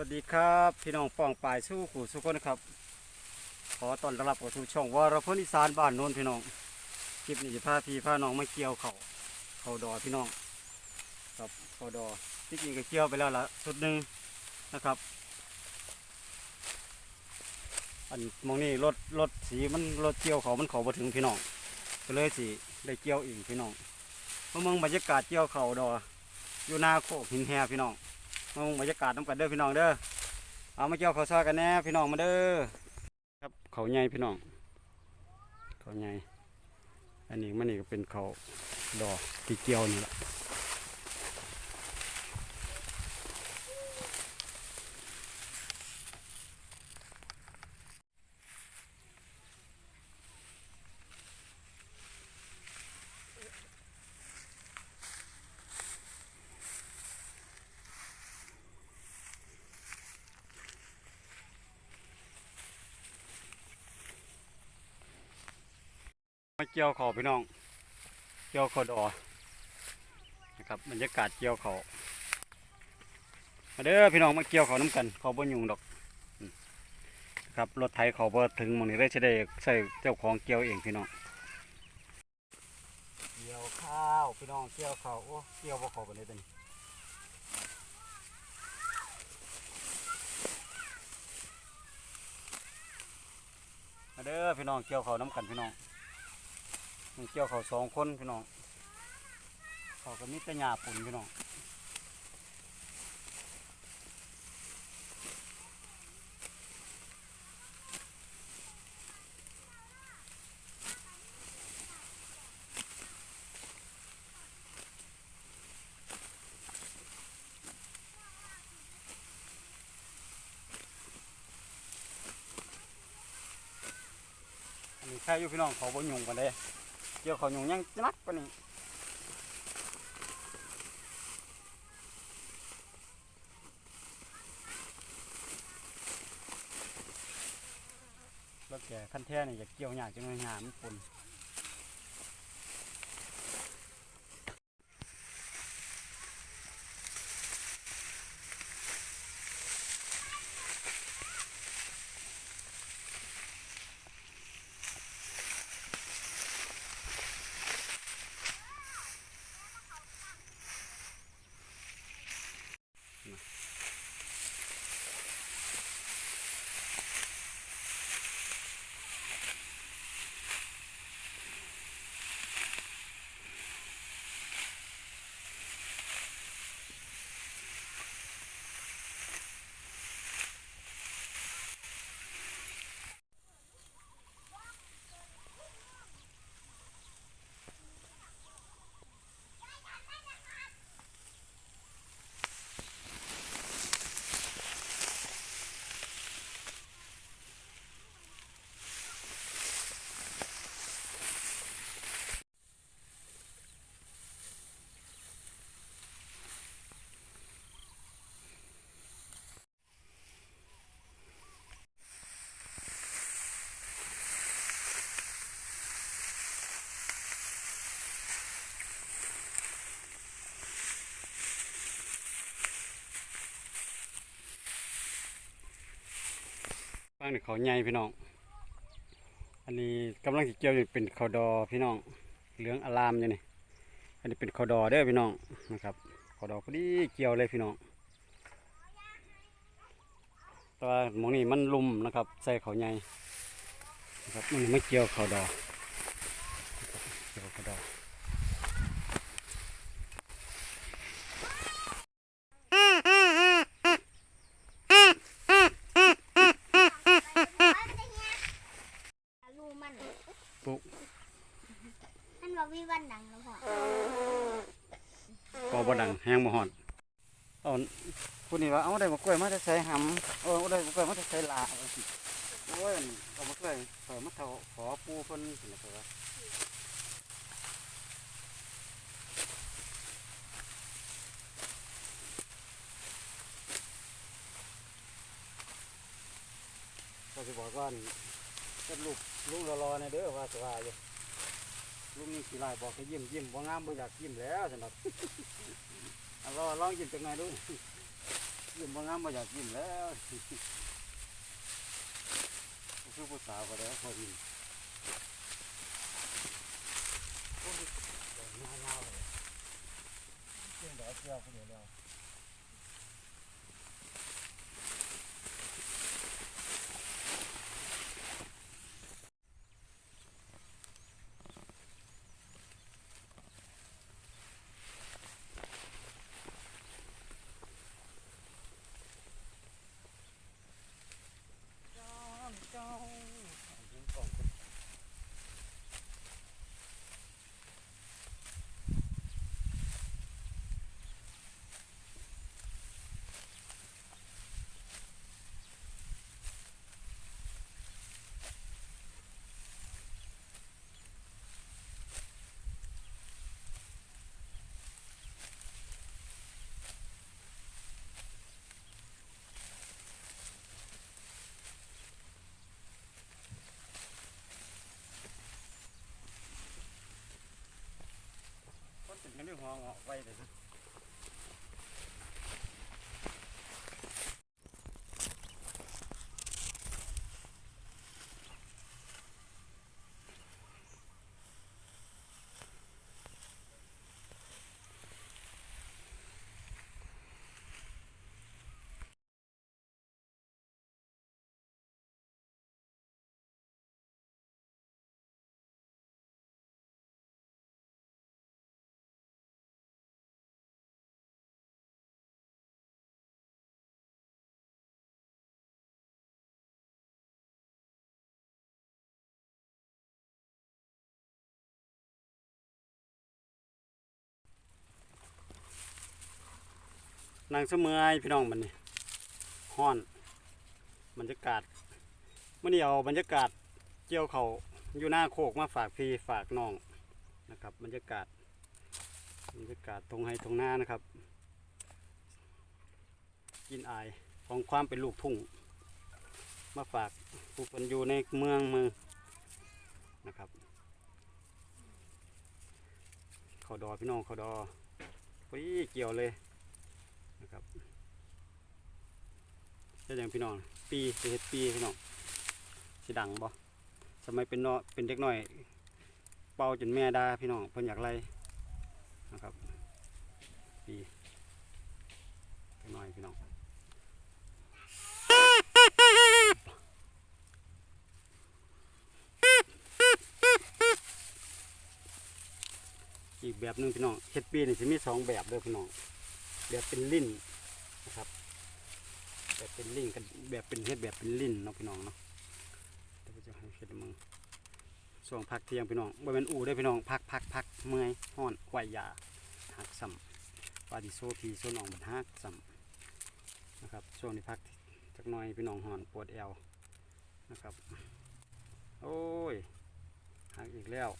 วัสดีครับพี่น้องป้องปลายสู้ขู่สุกคนนะครับ ขอต้อนรับเข้าสู่ช่องวรพลอีสานบ้านโน้นพี่น้องคลิปนี้จะพาพี่พาน้องมาเกี่ยวเขาเขาดอพี่น้อง ครับเขาดอที่จริงก็เกี่ยวไปแล้วละสุดหนึ่งนะครับ อันมองนี่รถรถสีมันรถเกี่ยวเขามันเขาบ่ถึงพี่น้องก็เลยสิได้เกี่ยวอีกพี่น้องเมื่อมองบรรยากาศเกี่ยวเขาดออยู่หน้าโคกหินแฮพี่น้อง มาบรรยากาศน้ำกันเด้อพี่น้องเด้อเอามาเกี่ยวข้าซอกันแน่พี่น้องมาเด้อครับเขาใหญ่พี่น้องเขาใหญ่อันนี้มันนี่ก็เป็นเขาดอกที่เกี่ยวนี่แหละ มาเกี่ยวเขาพี่น้อง เกี่ยวเขาดอนะครับบรรยากาศเกี่ยวเขามาเด้อพี่น้องมาเกี่ยวเขาน้ำกันเขาบ่ยุงดอกอืมครับรถไถเขาบ่ถึงหมองนี้ได้จะได้ใส่เจ้าของเกี่ยวเองพี่น้องเกี่ยวข้าวพี่น้องเกี่ยวข้าวโอ้เกี่ยวบ่เขาไปเลยเป็นมาเด้อพี่น้องเกี่ยวข้าวน้ำกันพี่น้อง มันเกี่ยวข้าสองคนพี่น้องเขาก็มีแต่หญ้าปุ่นพี่น้องอันนี้ใครอยู่พี่น้องเขาบ่ยุงกันเลย กี่ยวเขาหยุงยังนักกว่านี้รถแก่ขั้นแท้นี่จะเกี่ยวหยากจังเลยหยามปุ่น งนี่เขาใหญ่พี่น้อง อันนี้กำลังเกี่ยวอยู่เป็นเขาดอพี่น้อง เหลืองอลามอยู่นี่ อันนี้เป็นเขาดอเด้อพี่น้องนะครับเขาดอพอดีเกี่ยวเลยพี่น้อง แต่ว่าหมองนี้มันลุ่มนะครับ ใส่เขาใหญ่นะครับมันไม่เกี่ยวเขาดอเกี่ยวเขาดอ ลูมัน ปุ๊บ มันว่าวิวันหนังแล้วพ่อ ก็บ่ดังแห้งบ่ฮอดเอา ผู้นี้ว่าเอาได้มากล้วยมาจะใส่หำเออเอาได้มากล้วยมาจะใส่ลาเอาสิโอ้ยเอามากล้วยเปิดมาเท่าขอปูเพิ่นสินะเพิ่นว่าก็สิบอกว่านก็ลูกลูกรอๆในเด้อว่าสว่าอยู่ลูกนี่กี่ลายบอกให้ยิ้มยิ้มบ่างามบ่อยากยิ้มแล้วสำหรับเอาลองลองยิ้มจังไงดู ยิ้มบางามบ่อยากยิ้มแล้วคือผู้สาวก็ได้พอยิ้มโอ้ยดอกหน้าเน่าเลยเจ้าดอกเจ้าคนเดียวแล้ว คนถึงกันด้วยหัว เงาะไว้เลย นางเสมอยพี่น้องมันนี่ฮ้อน บรรยากาศเมื่อนี้เอาบรรยากาศเกี่ยวเขาอยู่หน้าโคกมาฝากพี่ฝากน้องนะครับ บรรยากาศ บรรยากาศตรงไฮตรงหน้านะครับ กินอายของความเป็นลูกทุ่ง มาฝากผู้คนอยู่ในเมืองเมืองนะครับเขาดอพี่น้องเขาดอพอดีเกี่ยวเลย นะครับเฮ็ดหยังพี่น้องปีไปเฮ็ดปีพี่น้องสิดังบ่สมัยเป็นนาะเป็นเด็กน้อย เป่าจนแม่ด่าพี่น้องเพิ่นอยากไล่นะครับ ปีเด็กน้อยพี่น้องอีกแบบหนึงพี่น้องเฮ็ดปีนี่จะมีสองแบบเด้อพี่น้อง แบบเป็นลิ้นนะครับ แบบเป็นลิ้นกับแบบเป็นเฮ็ดแบบเป็นลิ้นเนาะพี่น้องเนาะเดี๋ยวผมจะให้เฮ็ดมึงส่วงพักเที่ยงพี่น้องบ่แม่นอู่เด้พี่น้องพักพักพักเมื่อยฮ้อนไหวยาหักซ้ำปาดิโซทีโซนองบัดหักซ้ำนะครับช่วงนี้พักจักหน่อยพี่น้องฮ้อนปวดแอวนะครับ โอ้ยหักอีกแล้ว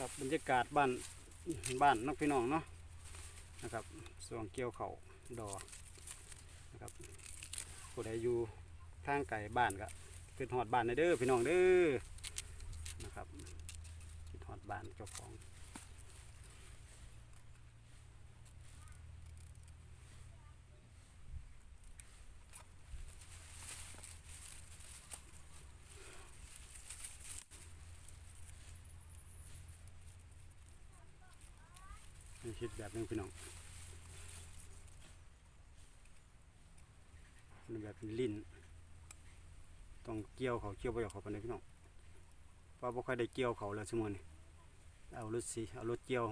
ครับบรรยากาศบ้านบ้านนอกพี่น้องเนาะนะครับส่วนเกี่ยวเขาดอนะครับผู้ใดอยู่ทางไก่บ้านก็ขึ้นหอดบ้านเด้อพี่น้องเด้อนะครับขึ้นหอดบ้านเจ้าของ นี่คิดแบบนึงพี่น้องแบบเป็นลิ้นต้องเกี่ยวเขาเกี่ยวไปกับเขาไปเลยพี่น้องเพราะบ่ค่อยได้เกี่ยวเขาเลยสมมตินี่เอารถสีเอารถเกี่ยว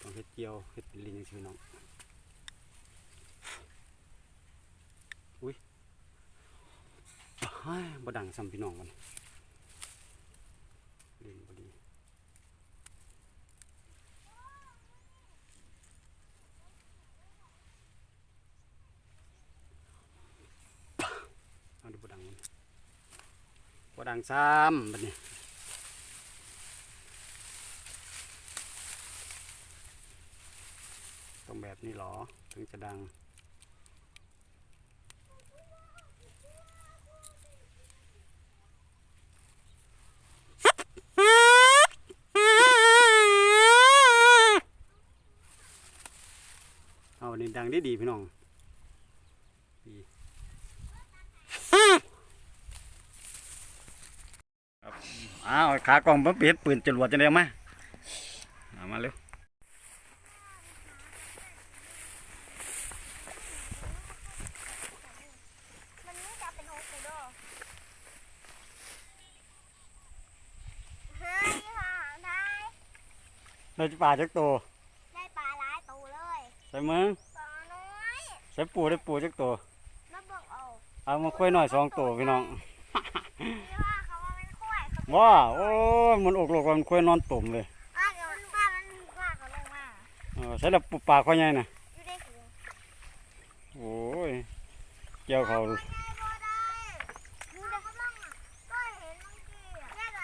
ต้องเฮ็ดเกี่ยวเฮ็ดเป็นลิ้นจังซี่พี่น้องอุ้ยอ้ายบ่ดังซ้ำพี่น้องมัน ดังซ้ำบันี้ต้องแบบนี้หรอ ถึงจะดังเอาวันนี้ดังได้ดีพี่น้อง ขากล้องมาเปลี่ยนปืนจรวดจะได้ไหมาเอามาเร็วมันไม่จะเป็นโฮคูโดเฮ้ยค่ะได้เราจะป่าจักโตวได้ปลาหลายตัวเลยใส่มึงปลาน้อยใส่ปูได้ปูจักโตวแล้วเบิ่งเอาเอามาคุยหน่อยสองตัวพี่น้อง ว้าโอ้ยมันอกหลกมันคุยนอนตุ่มเลยว่าเดี๋ยวมันว่ามันว่าเขาลงมาเออใส่ละปูปลาข้อยใหญ่น่ะอยู่ได้ถึงโอ้ยเกี่ยวเขาไม่ได้บ่ได้ดูเดี๋ยวเขาล่องอะก็เห็นบางทีอะแค่ไร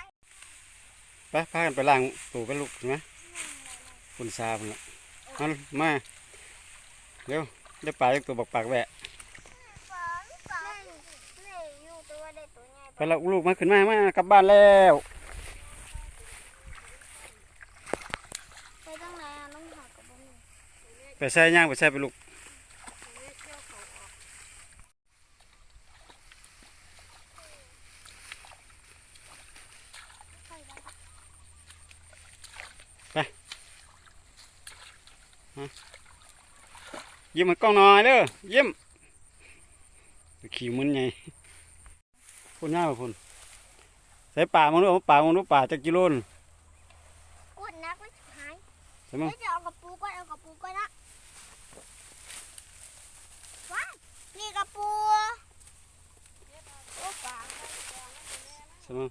ไปพากันไปล้างตูกันลูกใช่ไหมคุณซาพุ่นละเอามาเร็วได้ปลาจักตัวบักปากแหวะ ฝนฝนนี่อยู่ตัวเด็กตัวใหญ่ ไปละลูกมาขึ้นมามากลับบ้านแล้วไปตั้งไหนอะน้องหากับบุ้งไปใส่ย่างไปใส่ไปลูกใส่ได้ยิ้มให้กล้องหน่อยเด้อยิ้มขี่มันไง พุ่นย่างไปพุ่นใส่ป่ามึงดูเอาป่ามึงดูป่าจักกิโลนอุดนักไม่หายใช่มั้งเดี๋ยวจะเอากระปูก่อนเอากระปูก่อนนะว้ายนี่กระปูโอ้ปลาใช่มั้ง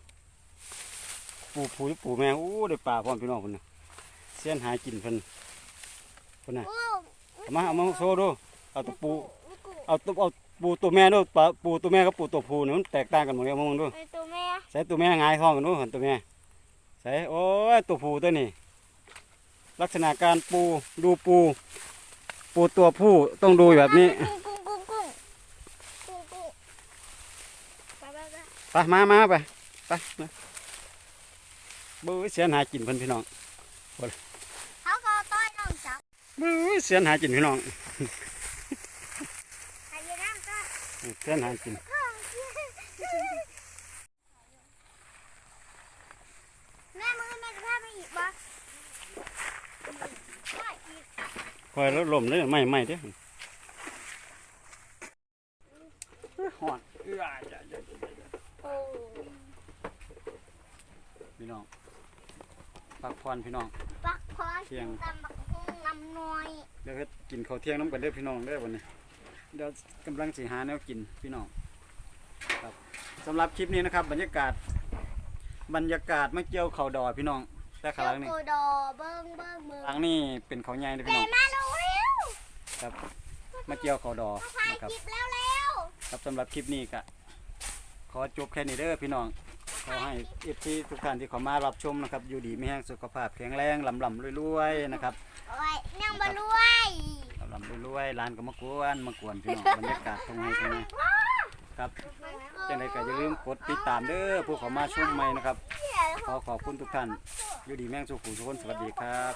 ปูปูปูแม่อู้ได้ป่าพร้อมพี่น้องพุ่นน่ะเสียนหากินเพิ่นพุ่นน่ะโอ้เอามาเอามาโซ่ดูเอาตัวปูลูกกูเอาตัวเอา ปูตัวแม่ดูปลาปูตัวแม่กับปูตัวผู้เนี่ยมันแตกต่างกันหมดเลยมองดูไอตัวแม่ใส่ตัวแม่หงายท้องกันดูหันตัวแม่ใส่โอ้ยตัวผู้ตัวนี้ ลักษณะการปูดูปู ปูตัวผู้ต้องดูแบบนี้กุ้งกุ้งกุ้งกุ้งกุ้งกุ้งไปไปไปไปมามาไปไปมาบื้อเสียนหากินเพิ่นพี่น้องเขาก็ต้อยน้องจับบื้อเสียนหากินพี่น้องให้ยีน้ำก็ เสียนหากินแม่มึงให้แม่จะพาไปอีกบ่ได้อีกคอยแล้วลมเลยไม่ไม่เด้อหอนเอื้ออย่าอย่าอย่าอย่าโอ้พี่น้องพักผ่อนพี่น้องปักคอเที่ยงตำบักหุ่งน้ำน้อยเดี๋ยวเฮ็ดกินข้าวเที่ยงน้ำกันเด้อพี่น้องเด้อวันนี้ เดี๋ยวกำลังสิหาแนวกินพี่น้องครับสำหรับคลิปนี้นะครับ บรรยากาศ บรรยากาศมาเกี่ยวข้าวดอยพี่น้องแต่ข้างหลังนี่โกดอเบิ้งเบิ้งเบิ้งหลังนี่เป็นข้าวใหญ่เด้อพี่เตะน้องมาเร็วเร็วครับมาเกี่ยวข้าวดอมาถ่ายนะครับคลิปแล้วเร็วครับสำหรับคลิปนี้ก็ขอจบแค่นี้เด้อพี่น้องขอให้เอฟซีทุกท่านที่เข้ามารับชมนะครับ อยู่ดีมีแห้งสุขภาพแข็งแรงลำลำรวยๆนะครับ โอ้ยนั่งบรวย ลำลำรวยร้านก็มากวนมากวนพี่น้องบรรยากาศตรงไหนตรงไหนครับจังไรก็อย่าลืมกดติดตามเด้อผู้เข้ามาชมใหม่นะครับขอขอบคุณทุกท่านอยู่ดีแม่งสุขุทุกคนสวัสดีครับ